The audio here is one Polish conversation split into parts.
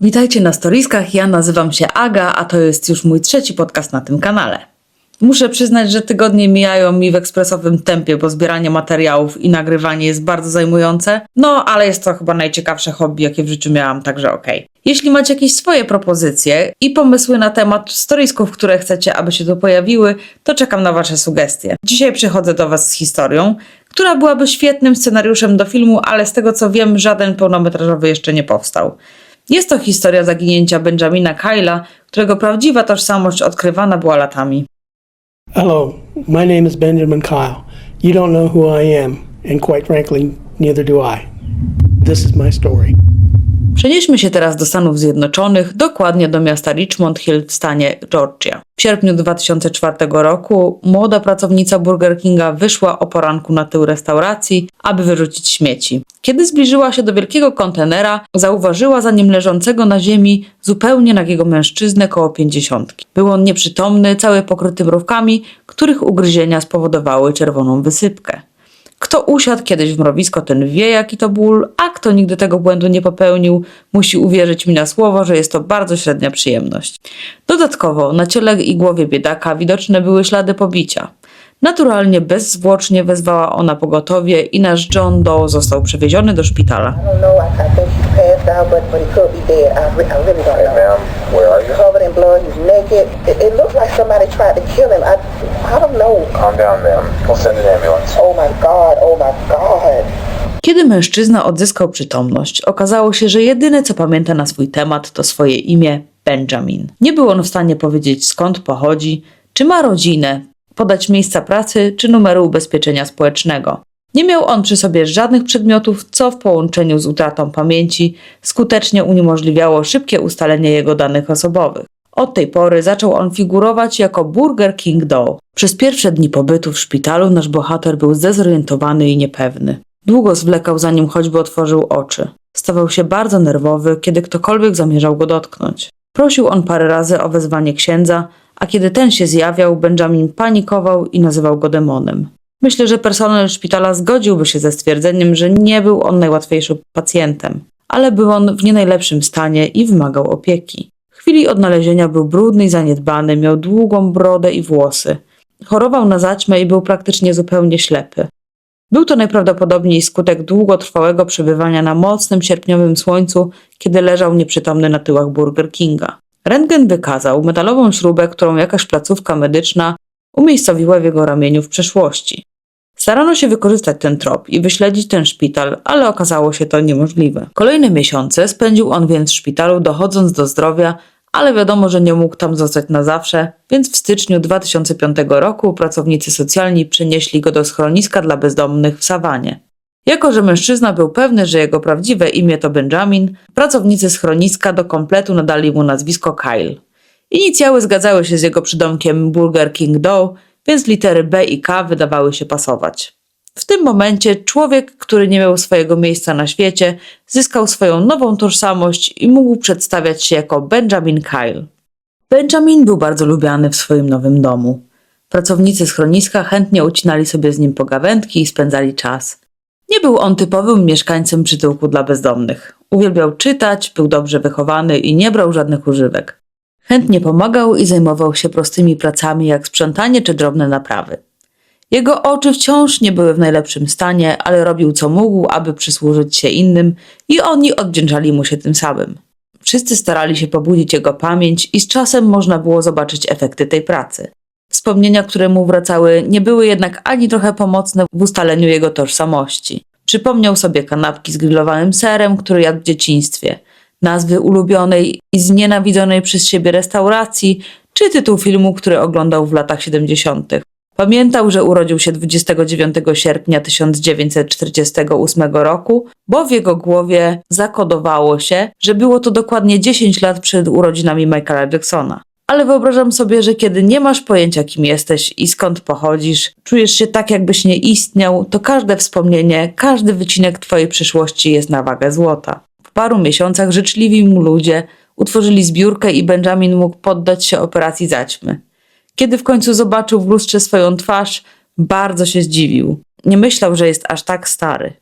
Witajcie na storiskach, ja nazywam się Aga, a to jest już mój trzeci podcast na tym kanale. Muszę przyznać, że tygodnie mijają mi w ekspresowym tempie, bo zbieranie materiałów i nagrywanie jest bardzo zajmujące. No, ale jest to chyba najciekawsze hobby, jakie w życiu miałam, także okej. Jeśli macie jakieś swoje propozycje i pomysły na temat storiesków, które chcecie, aby się tu pojawiły, to czekam na Wasze sugestie. Dzisiaj przychodzę do Was z historią, która byłaby świetnym scenariuszem do filmu, ale z tego co wiem, żaden pełnometrażowy jeszcze nie powstał. Jest to historia zaginięcia Benjamina Kyla, którego prawdziwa tożsamość odkrywana była latami. Hello, my name is Benjamin Kyle. You don't know who I am, and quite frankly, neither do I. This is my story. Przenieśmy się teraz do Stanów Zjednoczonych, dokładnie do miasta Richmond Hill w stanie Georgia. W sierpniu 2004 roku młoda pracownica Burger Kinga wyszła o poranku na tył restauracji, aby wyrzucić śmieci. Kiedy zbliżyła się do wielkiego kontenera, zauważyła za nim leżącego na ziemi zupełnie nagiego mężczyznę koło pięćdziesiątki. Był on nieprzytomny, cały pokryty mrówkami, których ugryzienia spowodowały czerwoną wysypkę. Kto usiadł kiedyś w mrowisko, ten wie, jaki to ból, a kto nigdy tego błędu nie popełnił, musi uwierzyć mi na słowo, że jest to bardzo średnia przyjemność. Dodatkowo na ciele i głowie biedaka widoczne były ślady pobicia. Naturalnie bezzwłocznie wezwała ona pogotowie i nasz John Doe został przewieziony do szpitala. Calm down, ma'am. We'll send an ambulance. Oh my God, oh my God. Kiedy mężczyzna odzyskał przytomność, okazało się, że jedyne co pamięta na swój temat to swoje imię Benjamin. Nie był on w stanie powiedzieć skąd pochodzi, czy ma rodzinę, podać miejsca pracy czy numeru ubezpieczenia społecznego. Nie miał on przy sobie żadnych przedmiotów, co w połączeniu z utratą pamięci skutecznie uniemożliwiało szybkie ustalenie jego danych osobowych. Od tej pory zaczął on figurować jako Burger King Doe. Przez pierwsze dni pobytu w szpitalu nasz bohater był zdezorientowany i niepewny. Długo zwlekał zanim choćby otworzył oczy. Stawał się bardzo nerwowy, kiedy ktokolwiek zamierzał go dotknąć. Prosił on parę razy o wezwanie księdza, a kiedy ten się zjawiał, Benjamin panikował i nazywał go demonem. Myślę, że personel szpitala zgodziłby się ze stwierdzeniem, że nie był on najłatwiejszym pacjentem, ale był on w nie najlepszym stanie i wymagał opieki. Chwili odnalezienia był brudny i zaniedbany, miał długą brodę i włosy. Chorował na zaćmę i był praktycznie zupełnie ślepy. Był to najprawdopodobniej skutek długotrwałego przebywania na mocnym sierpniowym słońcu, kiedy leżał nieprzytomny na tyłach Burger Kinga. Rentgen wykazał metalową śrubę, którą jakaś placówka medyczna umiejscowiła w jego ramieniu w przeszłości. Starano się wykorzystać ten trop i wyśledzić ten szpital, ale okazało się to niemożliwe. Kolejne miesiące spędził on więc w szpitalu, dochodząc do zdrowia, ale wiadomo, że nie mógł tam zostać na zawsze, więc w styczniu 2005 roku pracownicy socjalni przenieśli go do schroniska dla bezdomnych w Sawanie. Jako, że mężczyzna był pewny, że jego prawdziwe imię to Benjamin, pracownicy schroniska do kompletu nadali mu nazwisko Kyle. Inicjały zgadzały się z jego przydomkiem Burger King Doe, więc litery B i K wydawały się pasować. W tym momencie człowiek, który nie miał swojego miejsca na świecie, zyskał swoją nową tożsamość i mógł przedstawiać się jako Benjamin Kyle. Benjamin był bardzo lubiany w swoim nowym domu. Pracownicy schroniska chętnie ucinali sobie z nim pogawędki i spędzali czas. Nie był on typowym mieszkańcem przytułku dla bezdomnych. Uwielbiał czytać, był dobrze wychowany i nie brał żadnych używek. Chętnie pomagał i zajmował się prostymi pracami jak sprzątanie czy drobne naprawy. Jego oczy wciąż nie były w najlepszym stanie, ale robił co mógł, aby przysłużyć się innym i oni odwdzięczali mu się tym samym. Wszyscy starali się pobudzić jego pamięć i z czasem można było zobaczyć efekty tej pracy. Wspomnienia, które mu wracały, nie były jednak ani trochę pomocne w ustaleniu jego tożsamości. Przypomniał sobie kanapki z grillowanym serem, które jadł w dzieciństwie, nazwy ulubionej i znienawidzonej przez siebie restauracji, czy tytuł filmu, który oglądał w latach 70. Pamiętał, że urodził się 29 sierpnia 1948 roku, bo w jego głowie zakodowało się, że było to dokładnie 10 lat przed urodzinami Michaela Jacksona. Ale wyobrażam sobie, że kiedy nie masz pojęcia, kim jesteś i skąd pochodzisz, czujesz się tak, jakbyś nie istniał, to każde wspomnienie, każdy wycinek twojej przyszłości jest na wagę złota. W paru miesiącach życzliwi mu ludzie utworzyli zbiórkę i Benjamin mógł poddać się operacji zaćmy. Kiedy w końcu zobaczył w lustrze swoją twarz, bardzo się zdziwił. Nie myślał, że jest aż tak stary.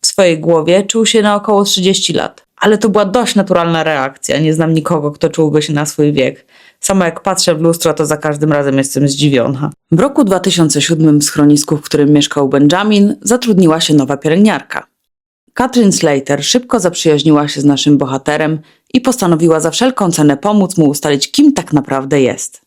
W swojej głowie czuł się na około 30 lat. Ale to była dość naturalna reakcja. Nie znam nikogo, kto czułby się na swój wiek. Samo jak patrzę w lustro, to za każdym razem jestem zdziwiona. W roku 2007 w schronisku, w którym mieszkał Benjamin, zatrudniła się nowa pielęgniarka. Katrin Slater szybko zaprzyjaźniła się z naszym bohaterem i postanowiła za wszelką cenę pomóc mu ustalić, kim tak naprawdę jest.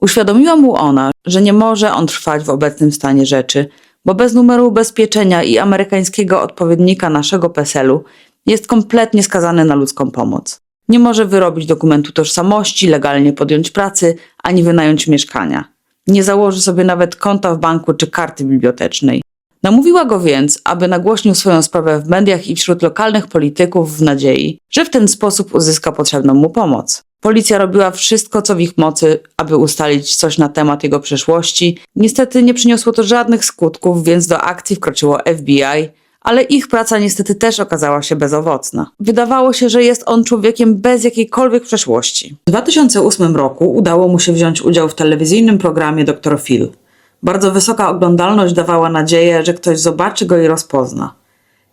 Uświadomiła mu ona, że nie może on trwać w obecnym stanie rzeczy, bo bez numeru ubezpieczenia i amerykańskiego odpowiednika naszego PESEL-u jest kompletnie skazany na ludzką pomoc. Nie może wyrobić dokumentu tożsamości, legalnie podjąć pracy, ani wynająć mieszkania. Nie założy sobie nawet konta w banku czy karty bibliotecznej. Namówiła go więc, aby nagłośnił swoją sprawę w mediach i wśród lokalnych polityków w nadziei, że w ten sposób uzyska potrzebną mu pomoc. Policja robiła wszystko, co w ich mocy, aby ustalić coś na temat jego przeszłości. Niestety nie przyniosło to żadnych skutków, więc do akcji wkroczyło FBI, ale ich praca niestety też okazała się bezowocna. Wydawało się, że jest on człowiekiem bez jakiejkolwiek przeszłości. W 2008 roku udało mu się wziąć udział w telewizyjnym programie Dr. Phil. Bardzo wysoka oglądalność dawała nadzieję, że ktoś zobaczy go i rozpozna.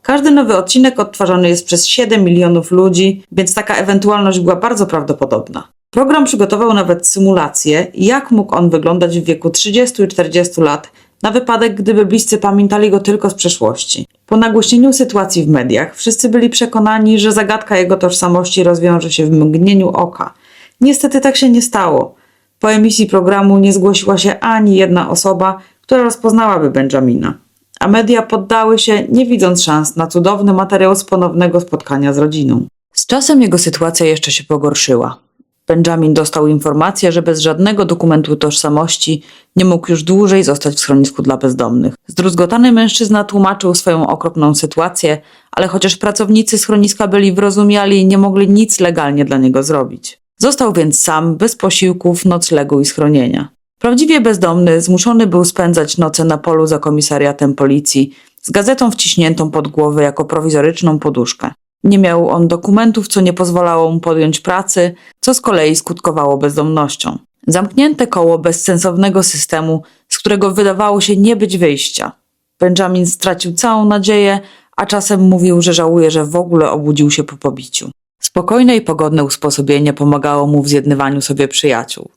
Każdy nowy odcinek odtwarzany jest przez 7 milionów ludzi, więc taka ewentualność była bardzo prawdopodobna. Program przygotował nawet symulację, jak mógł on wyglądać w wieku 30 i 40 lat, na wypadek, gdyby bliscy pamiętali go tylko z przeszłości. Po nagłośnieniu sytuacji w mediach, wszyscy byli przekonani, że zagadka jego tożsamości rozwiąże się w mgnieniu oka. Niestety tak się nie stało. Po emisji programu nie zgłosiła się ani jedna osoba, która rozpoznałaby Benjamina a media poddały się, nie widząc szans na cudowny materiał z ponownego spotkania z rodziną. Z czasem jego sytuacja jeszcze się pogorszyła. Benjamin dostał informację, że bez żadnego dokumentu tożsamości nie mógł już dłużej zostać w schronisku dla bezdomnych. Zdruzgotany mężczyzna tłumaczył swoją okropną sytuację, ale chociaż pracownicy schroniska byli wyrozumiali, nie mogli nic legalnie dla niego zrobić. Został więc sam, bez posiłków, noclegu i schronienia. Prawdziwie bezdomny zmuszony był spędzać noce na polu za komisariatem policji, z gazetą wciśniętą pod głowę jako prowizoryczną poduszkę. Nie miał on dokumentów, co nie pozwalało mu podjąć pracy, co z kolei skutkowało bezdomnością. Zamknięte koło bezsensownego systemu, z którego wydawało się nie być wyjścia. Benjamin stracił całą nadzieję, a czasem mówił, że żałuje, że w ogóle obudził się po pobiciu. Spokojne i pogodne usposobienie pomagało mu w zjednywaniu sobie przyjaciół.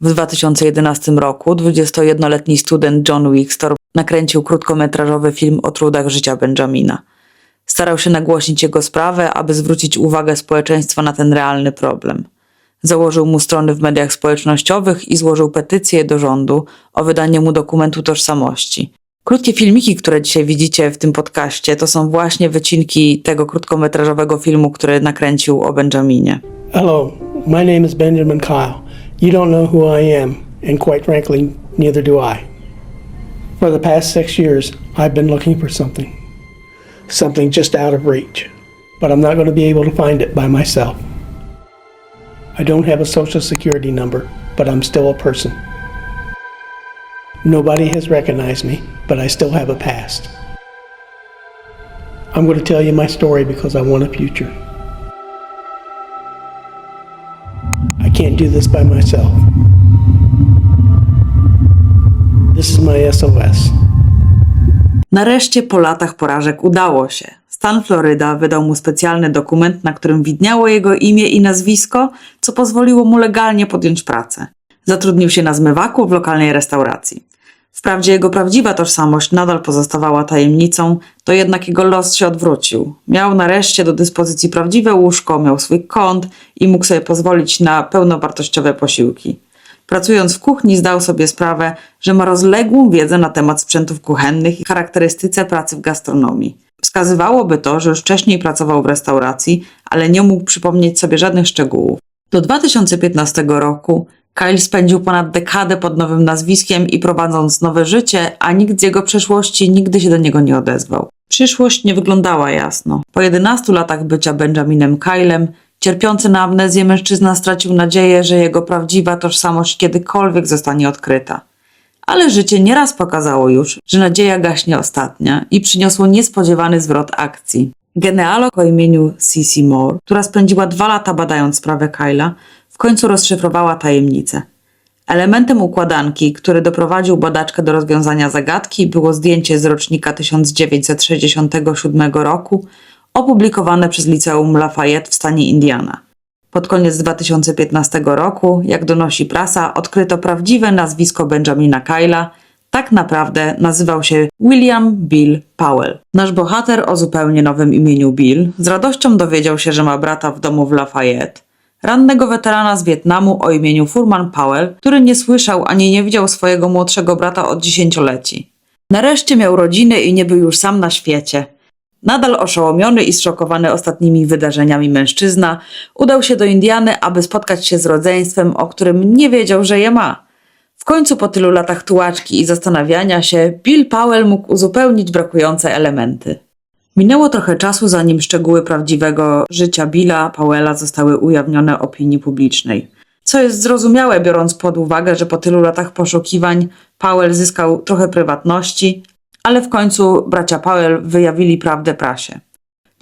W 2011 roku 21-letni student John Wickstor nakręcił krótkometrażowy film o trudach życia Benjamina. Starał się nagłośnić jego sprawę, aby zwrócić uwagę społeczeństwa na ten realny problem. Założył mu strony w mediach społecznościowych i złożył petycję do rządu o wydanie mu dokumentu tożsamości. Krótkie filmiki, które dzisiaj widzicie w tym podcaście, to są właśnie wycinki tego krótkometrażowego filmu, który nakręcił o Benjaminie. Hello, my name is Benjamin Kyle. You don't know who I am, and quite frankly, neither do I. For the past six years, I've been looking for something. Something just out of reach. But I'm not going to be able to find it by myself. I don't have a social security number, but I'm still a person. Nobody has recognized me, but I still have a past. I'm going to tell you my story because I want a future. Can't do this by myself. This is my SOS. Nareszcie po latach porażek udało się. Stan Floryda wydał mu specjalny dokument, na którym widniało jego imię i nazwisko, co pozwoliło mu legalnie podjąć pracę. Zatrudnił się na zmywaku w lokalnej restauracji. Wprawdzie jego prawdziwa tożsamość nadal pozostawała tajemnicą, to jednak jego los się odwrócił. Miał nareszcie do dyspozycji prawdziwe łóżko, miał swój kąt i mógł sobie pozwolić na pełnowartościowe posiłki. Pracując w kuchni zdał sobie sprawę, że ma rozległą wiedzę na temat sprzętów kuchennych i charakterystyce pracy w gastronomii. Wskazywałoby to, że już wcześniej pracował w restauracji, ale nie mógł przypomnieć sobie żadnych szczegółów. Do 2015 roku Kyle spędził ponad dekadę pod nowym nazwiskiem i prowadząc nowe życie, a nikt z jego przeszłości nigdy się do niego nie odezwał. Przyszłość nie wyglądała jasno. Po 11 latach bycia Benjaminem Kylem, cierpiący na amnezję mężczyzna stracił nadzieję, że jego prawdziwa tożsamość kiedykolwiek zostanie odkryta. Ale życie nieraz pokazało już, że nadzieja gaśnie ostatnia i przyniosło niespodziewany zwrot akcji. Genealog o imieniu Cece Moore, która spędziła dwa lata badając sprawę Kyla, w końcu rozszyfrowała tajemnicę. Elementem układanki, który doprowadził badaczkę do rozwiązania zagadki, było zdjęcie z rocznika 1967 roku opublikowane przez Liceum Lafayette w stanie Indiana. Pod koniec 2015 roku, jak donosi prasa, odkryto prawdziwe nazwisko Benjamina Kyla. Tak naprawdę nazywał się William Bill Powell. Nasz bohater o zupełnie nowym imieniu Bill z radością dowiedział się, że ma brata w domu w Lafayette. Rannego weterana z Wietnamu o imieniu Furman Powell, który nie słyszał ani nie widział swojego młodszego brata od dziesięcioleci. Nareszcie miał rodzinę i nie był już sam na świecie. Nadal oszołomiony i zszokowany ostatnimi wydarzeniami mężczyzna udał się do Indiany, aby spotkać się z rodzeństwem, o którym nie wiedział, że je ma. W końcu po tylu latach tułaczki i zastanawiania się, Bill Powell mógł uzupełnić brakujące elementy. Minęło trochę czasu, zanim szczegóły prawdziwego życia Billa Powella zostały ujawnione opinii publicznej. Co jest zrozumiałe, biorąc pod uwagę, że po tylu latach poszukiwań Powell zyskał trochę prywatności, ale w końcu bracia Powell wyjawili prawdę prasie.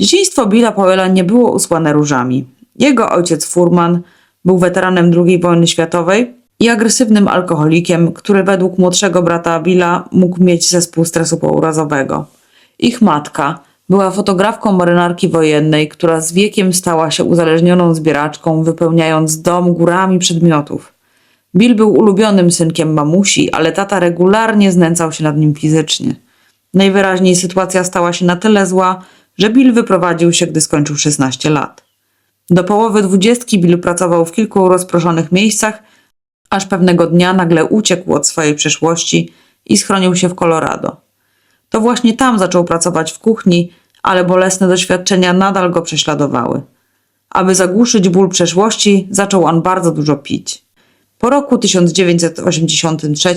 Dzieciństwo Billa Powella nie było usłane różami. Jego ojciec Furman był weteranem II wojny światowej i agresywnym alkoholikiem, który według młodszego brata Billa mógł mieć zespół stresu pourazowego. Ich matka była fotografką marynarki wojennej, która z wiekiem stała się uzależnioną zbieraczką, wypełniając dom górami przedmiotów. Bill był ulubionym synkiem mamusi, ale tata regularnie znęcał się nad nim fizycznie. Najwyraźniej sytuacja stała się na tyle zła, że Bill wyprowadził się, gdy skończył 16 lat. Do połowy dwudziestki Bill pracował w kilku rozproszonych miejscach, aż pewnego dnia nagle uciekł od swojej przeszłości i schronił się w Colorado. To właśnie tam zaczął pracować w kuchni, ale bolesne doświadczenia nadal go prześladowały. Aby zagłuszyć ból przeszłości, zaczął on bardzo dużo pić. Po roku 1983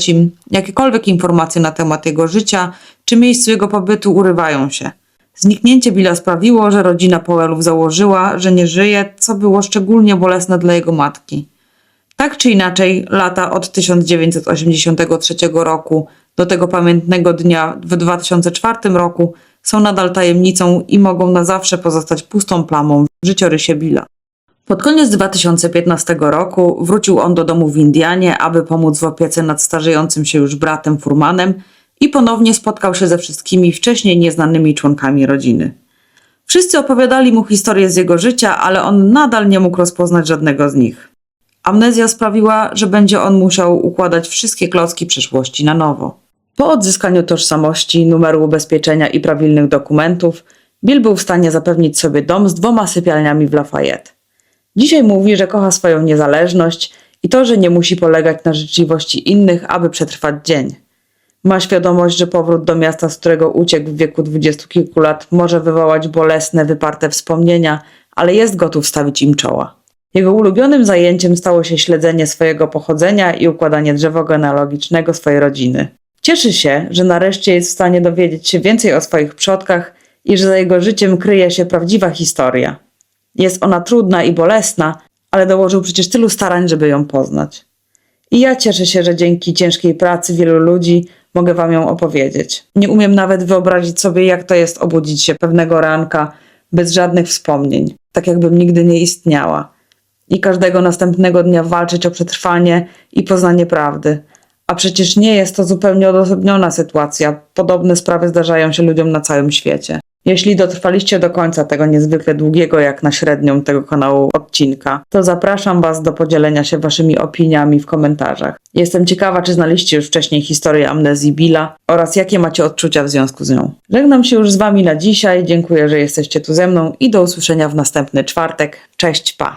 jakiekolwiek informacje na temat jego życia czy miejscu jego pobytu urywają się. Zniknięcie Billa sprawiło, że rodzina Powellów założyła, że nie żyje, co było szczególnie bolesne dla jego matki. Tak czy inaczej, lata od 1983 roku do tego pamiętnego dnia w 2004 roku są nadal tajemnicą i mogą na zawsze pozostać pustą plamą w życiorysie Billa. Pod koniec 2015 roku wrócił on do domu w Indianie, aby pomóc w opiece nad starzejącym się już bratem Furmanem i ponownie spotkał się ze wszystkimi wcześniej nieznanymi członkami rodziny. Wszyscy opowiadali mu historię z jego życia, ale on nadal nie mógł rozpoznać żadnego z nich. Amnezja sprawiła, że będzie on musiał układać wszystkie klocki przyszłości na nowo. Po odzyskaniu tożsamości, numeru ubezpieczenia i prawilnych dokumentów, Bill był w stanie zapewnić sobie dom z dwoma sypialniami w Lafayette. Dzisiaj mówi, że kocha swoją niezależność i to, że nie musi polegać na życzliwości innych, aby przetrwać dzień. Ma świadomość, że powrót do miasta, z którego uciekł w wieku dwudziestu kilku lat, może wywołać bolesne, wyparte wspomnienia, ale jest gotów stawić im czoła. Jego ulubionym zajęciem stało się śledzenie swojego pochodzenia i układanie drzewa genealogicznego swojej rodziny. Cieszy się, że nareszcie jest w stanie dowiedzieć się więcej o swoich przodkach i że za jego życiem kryje się prawdziwa historia. Jest ona trudna i bolesna, ale dołożył przecież tylu starań, żeby ją poznać. I ja cieszę się, że dzięki ciężkiej pracy wielu ludzi mogę wam ją opowiedzieć. Nie umiem nawet wyobrazić sobie, jak to jest obudzić się pewnego ranka bez żadnych wspomnień, tak jakbym nigdy nie istniała. I każdego następnego dnia walczyć o przetrwanie i poznanie prawdy. A przecież nie jest to zupełnie odosobniona sytuacja. Podobne sprawy zdarzają się ludziom na całym świecie. Jeśli dotrwaliście do końca tego niezwykle długiego, jak na średnią tego kanału odcinka, to zapraszam Was do podzielenia się Waszymi opiniami w komentarzach. Jestem ciekawa, czy znaliście już wcześniej historię amnezji Billa oraz jakie macie odczucia w związku z nią. Żegnam się już z Wami na dzisiaj, dziękuję, że jesteście tu ze mną i do usłyszenia w następny czwartek. Cześć, pa!